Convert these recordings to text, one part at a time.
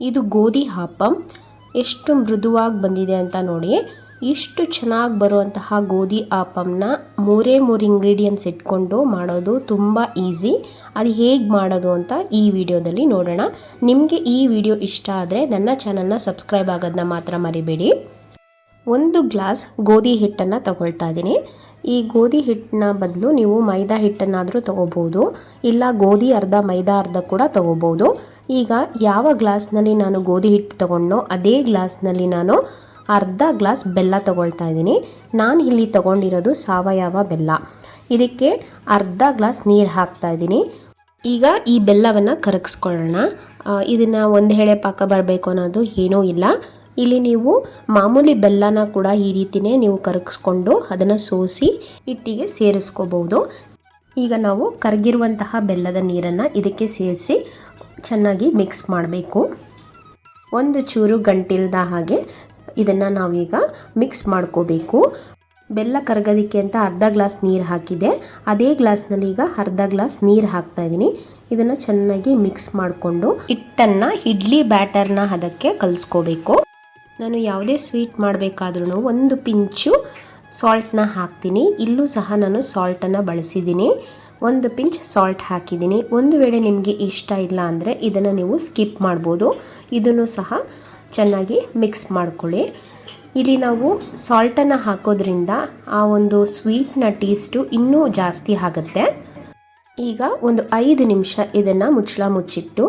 ಇದು ಗೋಧಿ ಹಾಪಂ ಎಷ್ಟು ಮೃದುವಾಗಿ ಬಂದಿದೆ ಅಂತ ನೋಡಿ, ಇಷ್ಟು ಚೆನ್ನಾಗಿ ಬರುವಂತಹ ಗೋಧಿ ಆಪಂನ ಮೂರೇ ಮೂರು ಇಂಗ್ರೀಡಿಯೆಂಟ್ಸ್ ಇಟ್ಕೊಂಡು ಮಾಡೋದು ತುಂಬ ಈಸಿ ಅದು ಹೇಗೆ ಮಾಡೋದು ಅಂತ ಈ ವಿಡಿಯೋದಲ್ಲಿ ನೋಡೋಣ. ನಿಮಗೆ ಈ ವಿಡಿಯೋ ಇಷ್ಟ ಆದರೆ ನನ್ನ ಚಾನಲ್ನ ಸಬ್ಸ್ಕ್ರೈಬ್ ಆಗೋದನ್ನ ಮಾತ್ರ ಮರಿಬೇಡಿ. ಒಂದು ಗ್ಲಾಸ್ ಗೋಧಿ ಹಿಟ್ಟನ್ನು ತಗೊಳ್ತಾ ಇದ್ದೀನಿ. ಈ ಗೋಧಿ ಹಿಟ್ಟನ್ನ ಬದಲು ನೀವು ಮೈದಾ ಹಿಟ್ಟನ್ನಾದರೂ ತೊಗೋಬೋದು. ಇಲ್ಲ ಗೋಧಿ, ಅರ್ಧ ಮೈದಾ, ಅರ್ಧ ಕೂಡ ತಗೋಬೋದು. ಈಗ ಯಾವ ಗ್ಲಾಸ್ನಲ್ಲಿ ನಾನು ಗೋಧಿ ಹಿಟ್ಟು ತಗೊಂಡೋ ಅದೇ ಗ್ಲಾಸ್ನಲ್ಲಿ ನಾನು ಅರ್ಧ ಗ್ಲಾಸ್ ಬೆಲ್ಲ ತಗೊಳ್ತಾ ಇದ್ದೀನಿ. ನಾನು ಇಲ್ಲಿ ತಗೊಂಡಿರೋದು ಸಾವಯವ ಬೆಲ್ಲ. ಇದಕ್ಕೆ ಅರ್ಧ ಗ್ಲಾಸ್ ನೀರು ಹಾಕ್ತಾ ಇದ್ದೀನಿ. ಈಗ ಈ ಬೆಲ್ಲವನ್ನು ಕರಗಿಸ್ಕೊಳ್ಳೋಣ. ಇದನ್ನು ಒಂದು ಹೆಳೆ ಪಾಕ ಬರಬೇಕು ಅನ್ನೋದು ಏನೂ ಇಲ್ಲ. ಇಲ್ಲಿ ನೀವು ಮಾಮೂಲಿ ಬೆಲ್ಲನ ಕೂಡ ಈ ರೀತಿಯೇ ನೀವು ಕರಗಿಸ್ಕೊಂಡು ಅದನ್ನು ಸೋಸಿ ಹಿಟ್ಟಿಗೆ ಸೇರಿಸ್ಕೋಬಹುದು ಈಗ ನಾವು ಕರಗಿರುವಂತಹ ಬೆಲ್ಲದ ನೀರನ್ನು ಇದಕ್ಕೆ ಸೇರಿಸಿ ಚೆನ್ನಾಗಿ ಮಿಕ್ಸ್ ಮಾಡಬೇಕು. ಒಂದು ಚೂರು ಗಂಟಿಲ್ದ ಹಾಗೆ ಇದನ್ನು ನಾವೀಗ ಮಿಕ್ಸ್ ಮಾಡ್ಕೋಬೇಕು. ಬೆಲ್ಲ ಕರಗೋದಕ್ಕೆ ಅಂತ ಅರ್ಧ ಗ್ಲಾಸ್ ನೀರು ಹಾಕಿದೆ. ಅದೇ ಗ್ಲಾಸ್ನಲ್ಲಿ ಈಗ ಅರ್ಧ ಗ್ಲಾಸ್ ನೀರು ಹಾಕ್ತಾ ಇದ್ದೀನಿ. ಇದನ್ನು ಚೆನ್ನಾಗಿ ಮಿಕ್ಸ್ ಮಾಡಿಕೊಂಡು ಹಿಟ್ಟನ್ನು ಇಡ್ಲಿ ಬ್ಯಾಟರ್ನ ಅದಕ್ಕೆ ಕಲಿಸ್ಕೋಬೇಕು. ನಾನು ಯಾವುದೇ ಸ್ವೀಟ್ ಮಾಡಬೇಕಾದ್ರೂ ಒಂದು ಪಿಂಚು ಸಾಲ್ಟನ್ನ ಹಾಕ್ತೀನಿ. ಇಲ್ಲೂ ಸಹ ನಾನು ಸಾಲ್ಟನ್ನು ಬಳಸಿದ್ದೀನಿ. ಒಂದು ಪಿಂಚ್ ಸಾಲ್ಟ್ ಹಾಕಿದ್ದೀನಿ. ಒಂದು ವೇಳೆ ನಿಮಗೆ ಇಷ್ಟ ಇಲ್ಲ ಅಂದರೆ ಇದನ್ನು ನೀವು ಸ್ಕಿಪ್ ಮಾಡ್ಬೋದು. ಇದನ್ನು ಸಹ ಚೆನ್ನಾಗಿ ಮಿಕ್ಸ್ ಮಾಡಿಕೊಳ್ಳಿ. ಇಲ್ಲಿ ನಾವು ಸಾಲ್ಟನ್ನು ಹಾಕೋದ್ರಿಂದ ಆ ಒಂದು ಸ್ವೀಟ್ನ ಟೇಸ್ಟು ಇನ್ನೂ ಜಾಸ್ತಿ ಆಗುತ್ತೆ. ಈಗ ಒಂದು ಐದು ನಿಮಿಷ ಇದನ್ನು ಮುಚ್ಚಳ ಮುಚ್ಚಿಟ್ಟು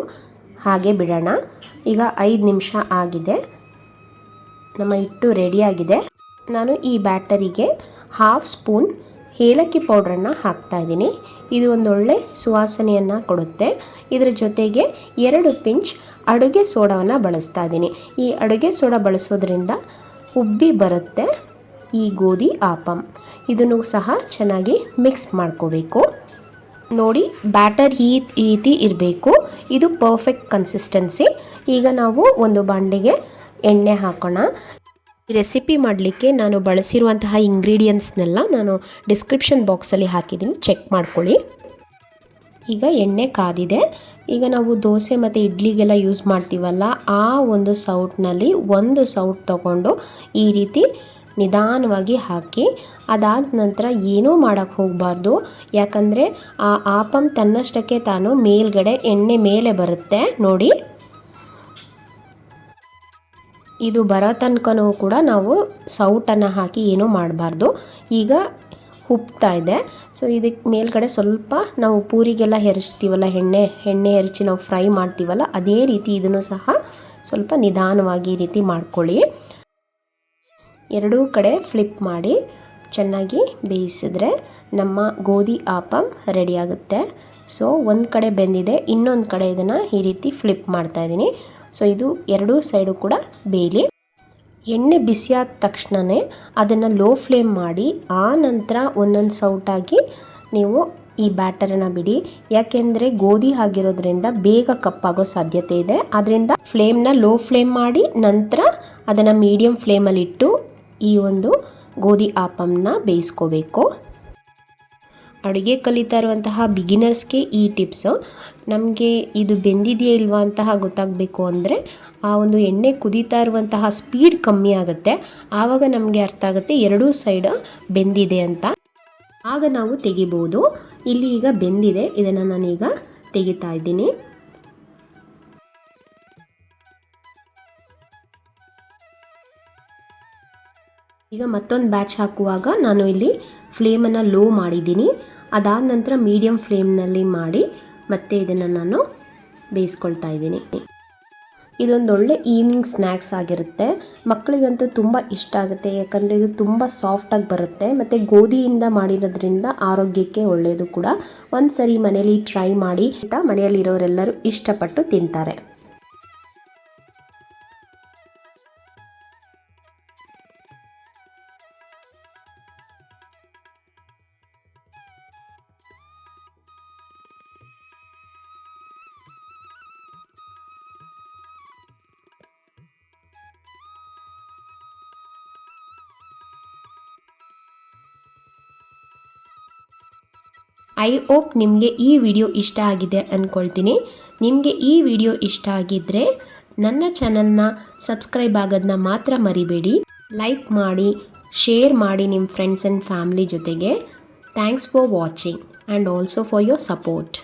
ಹಾಗೆ ಬಿಡೋಣ. ಈಗ ಐದು ನಿಮಿಷ ಆಗಿದೆ. ನಮ್ಮ ಹಿಟ್ಟು ರೆಡಿಯಾಗಿದೆ ನಾನು ಈ ಬ್ಯಾಟರಿಗೆ ಹಾಫ್ ಸ್ಪೂನ್ ಏಲಕ್ಕಿ ಪೌಡ್ರನ್ನು ಹಾಕ್ತಾ ಇದ್ದೀನಿ. ಇದು ಒಂದೊಳ್ಳೆ ಸುವಾಸನೆಯನ್ನು ಕೊಡುತ್ತೆ. ಇದರ ಜೊತೆಗೆ ಎರಡು ಪಿಂಚ್ ಅಡುಗೆ ಸೋಡಾವನ್ನು ಬಳಸ್ತಾ ಇದ್ದೀನಿ. ಈ ಅಡುಗೆ ಸೋಡಾ ಬಳಸೋದ್ರಿಂದ ಉಬ್ಬಿ ಬರುತ್ತೆ. ಈ ಗೋಧಿ ಆಪಂ. ಇದನ್ನು ಸಹ ಚೆನ್ನಾಗಿ ಮಿಕ್ಸ್ ಮಾಡ್ಕೋಬೇಕು. ನೋಡಿ, ಬ್ಯಾಟರ್ ಈ ರೀತಿ ಇರಬೇಕು. ಇದು ಪರ್ಫೆಕ್ಟ್ ಕನ್ಸಿಸ್ಟೆನ್ಸಿ. ಈಗ ನಾವು ಒಂದು ಬಾಂಡೆಗೆ ಎಣ್ಣೆ ಹಾಕೋಣ. ಈ ರೆಸಿಪಿ ಮಾಡಲಿಕ್ಕೆ ನಾನು ಬಳಸಿರುವಂತಹ ಇಂಗ್ರೀಡಿಯೆಂಟ್ಸ್ನೆಲ್ಲ ನಾನು ಡಿಸ್ಕ್ರಿಪ್ಷನ್ ಬಾಕ್ಸಲ್ಲಿ ಹಾಕಿದ್ದೀನಿ. ಚೆಕ್ ಮಾಡ್ಕೊಳ್ಳಿ. ಈಗ ಎಣ್ಣೆ ಕಾದಿದೆ. ಈಗ ನಾವು ದೋಸೆ ಮತ್ತು ಇಡ್ಲಿಗೆಲ್ಲ ಯೂಸ್ ಮಾಡ್ತೀವಲ್ಲ, ಆ ಒಂದು ಸೌಟ್ನಲ್ಲಿ ಒಂದು ಸೌಟ್ ತಗೊಂಡು ಈ ರೀತಿ ನಿಧಾನವಾಗಿ ಹಾಕಿ, ಅದಾದ ನಂತರ ಏನೂ ಮಾಡೋಕ್ಕೆ ಹೋಗಬಾರ್ದು. ಯಾಕಂದರೆ ಆ ಆಪಂ ತನ್ನಷ್ಟಕ್ಕೆ ತಾನು ಮೇಲ್ಗಡೆ ಎಣ್ಣೆ ಮೇಲೆ ಬರುತ್ತೆ. ನೋಡಿ. ಇದು ಬರೋ ತನಕನೂ ಕೂಡ ನಾವು ಸೌಟನ್ನು ಹಾಕಿ ಏನೂ ಮಾಡಬಾರ್ದು. ಈಗ ಉಪ್ತಾ ಇದೆ. ಸೊ ಇದಕ್ಕೆ ಮೇಲ್ಗಡೆ ಸ್ವಲ್ಪ ನಾವು ಪೂರಿಗೆಲ್ಲ ಹೆರಿಸ್ತೀವಲ್ಲ, ಎಣ್ಣೆ ಎಣ್ಣೆ ಹೆರಚಿ ನಾವು ಫ್ರೈ ಮಾಡ್ತೀವಲ್ಲ, ಅದೇ ರೀತಿ ಇದನ್ನು ಸಹ ಸ್ವಲ್ಪ ನಿಧಾನವಾಗಿ ಈ ರೀತಿ ಮಾಡ್ಕೊಳ್ಳಿ. ಎರಡೂ ಕಡೆ ಫ್ಲಿಪ್ ಮಾಡಿ ಚೆನ್ನಾಗಿ ಬೇಯಿಸಿದ್ರೆ ನಮ್ಮ ಗೋಧಿ ಆಪಂ ರೆಡಿಯಾಗುತ್ತೆ ಸೊ ಒಂದು ಕಡೆ ಬೆಂದಿದೆ, ಇನ್ನೊಂದು ಕಡೆ ಇದನ್ನು ಈ ರೀತಿ ಫ್ಲಿಪ್ ಮಾಡ್ತಾ ಇದ್ದೀನಿ. ಸೊ ಇದು ಎರಡೂ ಸೈಡು ಕೂಡ ಬೇಯಲಿ ಎಣ್ಣೆ ಬಿಸಿಯಾದ ತಕ್ಷಣವೇ ಅದನ್ನು ಲೋ ಫ್ಲೇಮ್ ಮಾಡಿ, ಆ ನಂತರ ಒಂದೊಂದು ಸೌಟಾಗಿ ನೀವು ಈ ಬ್ಯಾಟರನ್ನು ಬಿಡಿ. ಯಾಕೆಂದರೆ ಗೋಧಿ ಆಗಿರೋದ್ರಿಂದ ಬೇಗ ಕಪ್ಪಾಗೋ ಸಾಧ್ಯತೆ ಇದೆ. ಅದರಿಂದ ಫ್ಲೇಮ್ನ ಲೋ ಫ್ಲೇಮ್ ಮಾಡಿ, ನಂತರ ಅದನ್ನು ಮೀಡಿಯಮ್ ಫ್ಲೇಮಲ್ಲಿಟ್ಟು ಈ ಒಂದು ಗೋಧಿ ಆಪಮ್ನ ಬೇಯಿಸ್ಕೋಬೇಕು. ಅಡುಗೆ ಕಲಿತಾ ಇರುವಂತಹ ಬಿಗಿನರ್ಸ್ಗೆ ಈ ಟಿಪ್ಸು ನಮಗೆ ಇದು ಬೆಂದಿದೆಯೇ ಇಲ್ವಾ ಅಂತಹ ಗೊತ್ತಾಗಬೇಕು ಅಂದರೆ, ಆ ಒಂದು ಎಣ್ಣೆ ಕುದೀತಾ ಇರುವಂತಹ ಸ್ಪೀಡ್ ಕಮ್ಮಿ ಆಗುತ್ತೆ. ಆವಾಗ ನಮಗೆ ಅರ್ಥ ಆಗುತ್ತೆ ಎರಡೂ ಸೈಡ್ ಬೆಂದಿದೆ ಅಂತ. ಆಗ ನಾವು ತೆಗಿಬೋದು. ಇಲ್ಲಿ ಈಗ ಬೆಂದಿದೆ. ಇದನ್ನು ನಾನೀಗ ತೆಗಿತಾ ಇದ್ದೀನಿ. ಈಗ ಮತ್ತೊಂದು ಬ್ಯಾಚ್ ಹಾಕುವಾಗ ನಾನು ಇಲ್ಲಿ ಫ್ಲೇಮನ್ನು ಲೋ ಮಾಡಿದ್ದೀನಿ. ಅದಾದ ನಂತರ ಮೀಡಿಯಮ್ ಫ್ಲೇಮ್ನಲ್ಲಿ ಮಾಡಿ ಮತ್ತೆ ಇದನ್ನು ನಾನು ಬೇಯಿಸ್ಕೊಳ್ತಾ ಇದ್ದೀನಿ. ಇದೊಂದು ಒಳ್ಳೆ ಈವ್ನಿಂಗ್ ಸ್ನ್ಯಾಕ್ಸ್ ಆಗಿರುತ್ತೆ. ಮಕ್ಕಳಿಗಂತೂ ತುಂಬ ಇಷ್ಟ ಆಗುತ್ತೆ. ಯಾಕಂದರೆ ಇದು ತುಂಬ ಸಾಫ್ಟಾಗಿ ಬರುತ್ತೆ. ಮತ್ತು ಗೋಧಿಯಿಂದ ಮಾಡಿರೋದ್ರಿಂದ ಆರೋಗ್ಯಕ್ಕೆ ಒಳ್ಳೆಯದು ಕೂಡ. ಒಂದು ಸರಿ ಮನೇಲಿ ಟ್ರೈ ಮಾಡಿ, ಮನೆಯಲ್ಲಿರೋರೆಲ್ಲರೂ ಇಷ್ಟಪಟ್ಟು ತಿಂತಾರೆ. ಐ ಹೋಪ್ ನಿಮಗೆ ಈ ವಿಡಿಯೋ ಇಷ್ಟ ಆಗಿದೆ ಅಂದ್ಕೊಳ್ತೀನಿ ನಿಮಗೆ ಈ ವಿಡಿಯೋ ಇಷ್ಟ ಆಗಿದ್ದರೆ ನನ್ನ ಚಾನಲ್ನ ಸಬ್ಸ್ಕ್ರೈಬ್ ಆಗೋದನ್ನ ಮಾತ್ರ ಮರಿಬೇಡಿ. ಲೈಕ್ ಮಾಡಿ ಶೇರ್ ಮಾಡಿ ನಿಮ್ಮ ಫ್ರೆಂಡ್ಸ್ ಆ್ಯಂಡ್ ಫ್ಯಾಮ್ಲಿ ಜೊತೆಗೆ. Thanks for watching and also for your support